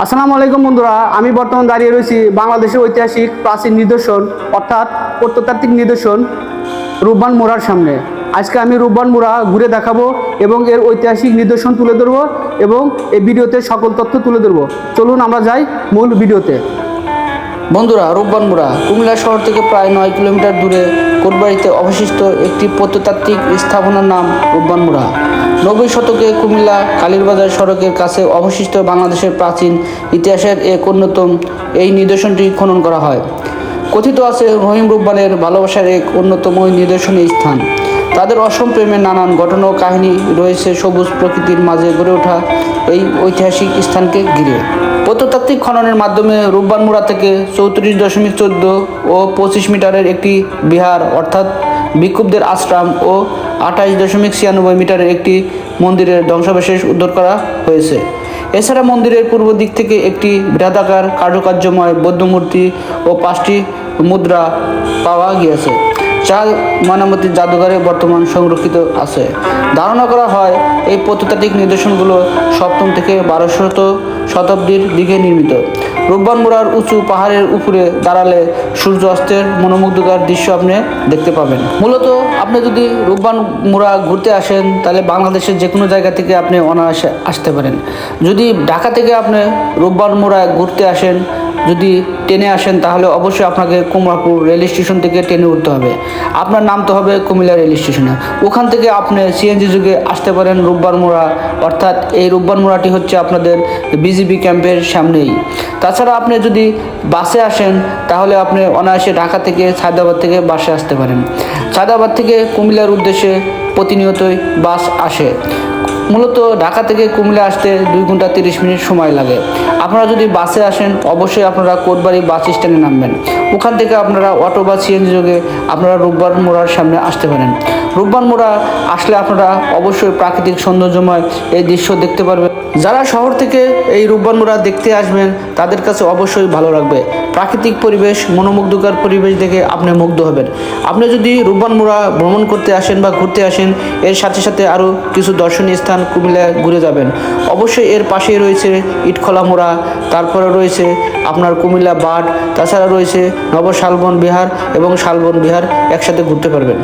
আসসালামু আলাইকুম বন্ধুরা, আমি বর্তমান দাঁড়িয়ে রয়েছি বাংলাদেশের ঐতিহাসিক প্রাচীন নিদর্শন, অর্থাৎ প্রত্নতাত্ত্বিক নিদর্শন রূপবান মোড়ার সামনে। আজকে আমি রূপবান মোড়া ঘুরে দেখাবো এবং এর ঐতিহাসিক নিদর্শন তুলে ধরবো এবং এই ভিডিওতে সকল তথ্য তুলে ধরবো। চলুন আমরা যাই মূল ভিডিওতে। বন্ধুরা রূপবানমুড়া কুমিল্লা শহর থেকে প্রায় নয় কিলোমিটার দূরে কোটবাড়িতে অবশিষ্ট একটি প্রত্নতাত্ত্বিক স্থাপনার নাম রূপবানমুড়া নব্বই শতকে কুমিল্লা কালীরবাজার সড়কের কাছে অবশিষ্ট বাংলাদেশের প্রাচীন ইতিহাসের এক অন্যতম, এই নিদর্শনটি খনন করা হয়। কথিত আছে রহিম রূপবানের ভালোবাসার এক অন্যতম ওই নিদর্শনীয় স্থান। তাদের অসম প্রেমের নানান ঘটনা ও কাহিনী রয়েছে সবুজ প্রকৃতির মাঝে গড়ে ওঠা এই ঐতিহাসিক স্থানকে ঘিরে। প্রত্নতাত্ত্বিক খননের মাধ্যমে রূপবান রূপবানমুড়া থেকে চৌত্রিশ দশমিক চোদ্দ ও পঁচিশ মিটারের একটি বিহার, অর্থাৎ বিক্ষুব্ধের আশ্রম ও আঠাশ দশমিক ছিয়ানব্বই মিটারের একটি মন্দিরের ধ্বংসাবশেষ উদ্ধার করা হয়েছে। এছাড়া মন্দিরের পূর্ব দিক থেকে একটি বৃহদাকার কার্যকার্যময় বৌদ্ধমূর্তি ও পাঁচটি মুদ্রা পাওয়া গিয়েছে, যা ময়নামতি জাদুঘরে বর্তমান সংরক্ষিত আছে। ধারণা করা হয়, এই প্রত্নতাত্ত্বিক নিদর্শনগুলো সপ্তম থেকে বারোশত শতাব্দীর দিকে নির্মিত। রূপবান মুড়ার উঁচু পাহাড়ের উপরে দাঁড়ালে সূর্য অস্তের মনোমুগ্ধকর দৃশ্য আপনি দেখতে পাবেন। মূলত আপনি যদি রূপবান মুড়া ঘুরতে আসেন, তাহলে বাংলাদেশের যে কোনো জায়গা থেকে আপনি অনায়াসে আসতে পারেন। যদি ঢাকা থেকে আপনি রোববার মুড়া ঘুরতে আসেন যদি ট্রেনে আসেন, তাহলে অবশ্যই আপনাকে কুমড়াপুর রেল স্টেশন থেকে ট্রেনে উঠতে হবে। আপনার নামতে হবে কুমিল্লা রেল স্টেশনে। ওখান থেকে আপনি সিএনজি যুগে আসতে পারেন রূপবার মোড়া। অর্থাৎ এই রূপবার মোড়াটি হচ্ছে আপনাদের বিজিবি ক্যাম্পের সামনেই। তাছাড়া আপনি যদি বাসে আসেন, তাহলে আপনি অনায়াসে ঢাকা থেকে সায়দাবাদ থেকে বাসে আসতে পারেন। সায়দাবাদ থেকে কুমিল্লার উদ্দেশ্যে প্রতিনিয়তই বাস আসে। মূলত ঢাকা থেকে কুমিল্লা আসতে দুই ঘণ্টা তিরিশ মিনিট সময় লাগে। আপনারা যদি বাসে আসেন, অবশ্যই আপনারা কোটবাড়ি বাস স্ট্যান্ডে নামবেন। ওখান থেকে আপনারা অটো বা সিএনজি যোগে আপনারা রূপবান মোড়ার সামনে আসতে পারেন। রূপবান মোড়া আসলে আপনারা অবশ্যই প্রাকৃতিক সৌন্দর্যময় এই দৃশ্য দেখতে পারবেন। যারা শহর থেকে এই রূপবান মোড়া দেখতে আসবেন, তাদের কাছে অবশ্যই ভালো লাগবে। প্রাকৃতিক পরিবেশ, মনোমুগ্ধকর পরিবেশ দেখে আপনি মুগ্ধ হবেন। আপনি যদি রূপবান মোড়া ভ্রমণ করতে আসেন বা ঘুরতে আসেন, এর সাথে সাথে আরও কিছু দর্শনীয় স্থান কুমিল্লায় ঘুরে যাবেন। অবশ্যই এর পাশেই রয়েছে ইটখোলা মোড়া, তারপরে রয়েছে আপনার কুমিল্লা বাট তাছাড়া রয়েছে নবশালবন বিহার এবং শালবন বিহার একসাথে ঘুরতে পারবেন।